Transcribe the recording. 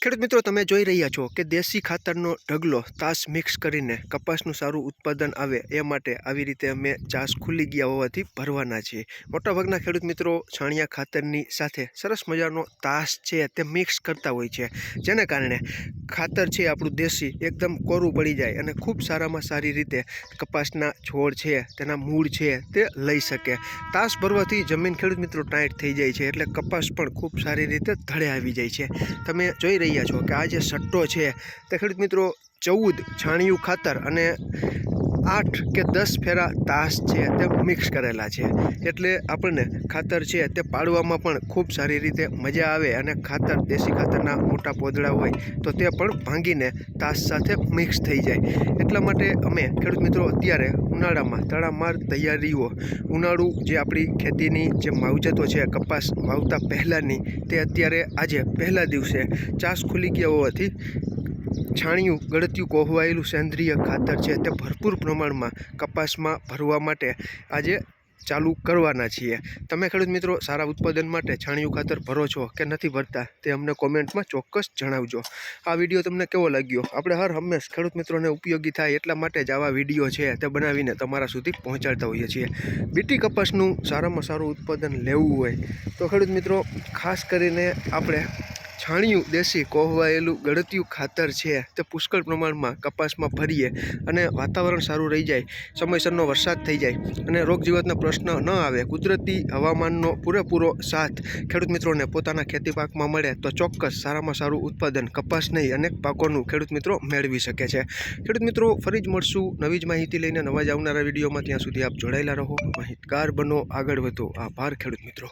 ખેડૂત મિત્રો, તમે જોઈ રહ્યા છો કે દેશી ખાતરનો ઢગલો તાસ મિક્સ કરીને કપાસનું સારું ઉત્પાદન આવે એ માટે આવી રીતે અમે ચાસ ખુલી ગયા હોવાથી ભરવાના છીએ. મોટાભાગના ખેડૂત મિત્રો છાણિયા ખાતરની સાથે સરસ મજાનો તાસ છે તે મિક્સ કરતા હોય છે. જેને કારણે ખાતર છે આપણું દેશી, એકદમ કોરું પડી જાય અને ખૂબ સારામાં સારી રીતે કપાસના છોડ છે, તેના મૂળ છે, તે લઈ શકે. તાસ ભરવાથી જમીન ખેડૂત મિત્રો ટાઈટ થઈ જાય છે એટલે કપાસ પણ ખૂબ સારી રીતે ધડે આવી જાય છે. તમે જોઈ રહ્યા છો કે આ જે સટ્ટો છે, તે ખેડૂત મિત્રો ચૌદ છાણિયું ખાતર અને આઠ કે દસ ફેરા તાસ છે તે મિક્સ કરેલા છે. એટલે આપણને ખાતર છે તે પાડવામાં પણ ખૂબ સારી રીતે મજા આવે અને ખાતર, દેશી ખાતરના મોટા પોદળા હોય તો તે પણ ભાંગીને તાસ સાથે મિક્સ થઈ જાય. એટલા માટે અમે ખેડૂત મિત્રો અત્યારે ઉનાળામાં તડામાર તૈયારીઓ, ઉનાળુ જે આપણી ખેતીની જે માવજતો છે, કપાસ વાવતા પહેલાંની તે અત્યારે આજે પહેલા દિવસે ચાસ ખુલી ગયા હોવાથી છાણિયું ગળત્યું કોહવાયેલું સેન્દ્રિય ખાતર છે તે ભરપૂર પ્રમાણમાં કપાસમાં ભરવા માટે આજે ચાલુ કરવાના છીએ. તમે ખેડૂત મિત્રો સારા ઉત્પાદન માટે છાણિયું ખાતર ભરો છો કે નથી ભરતા તે અમને કોમેન્ટમાં ચોક્કસ જણાવજો. આ વીડિયો તમને કેવો લાગ્યો? આપણે હર હંમેશ ખેડૂત મિત્રોને ઉપયોગી થાય એટલા માટે જ આવા વીડિયો છે તે બનાવીને તમારા સુધી પહોંચાડતા હોઈએ છીએ. બીટી કપાસનું સારામાં સારું ઉત્પાદન લેવું હોય તો ખેડૂત મિત્રો ખાસ કરીને આપણે છાણિયું દેશી કોહવાયેલું ગળતિયું ખાતર છે તે પુષ્કળ પ્રમાણમાં કપાસમાં ભરીએ અને વાતાવરણ સારું રહી જાય, સમયસરનો વરસાદ થઈ જાય અને રોગજીવાતના પ્રશ્ન ન આવે. કુદરતી હવામાનનો પૂરેપૂરો સાથ ખેડૂત મિત્રોને પોતાના ખેતી પાકમાં મળે તો ચોક્કસ સારામાં સારું ઉત્પાદન કપાસ નહીં, અનેક પાકોનું ખેડૂત મિત્રો મેળવી શકે છે. ખેડૂત મિત્રો, ફરી જ મળશું નવી જ માહિતી લઈને નવા જ આવનારા વિડીયોમાં. ત્યાં સુધી આપ જોડાયેલા રહો. માહિતગાર બનો, આગળ વધો. આભાર ખેડૂત મિત્રો.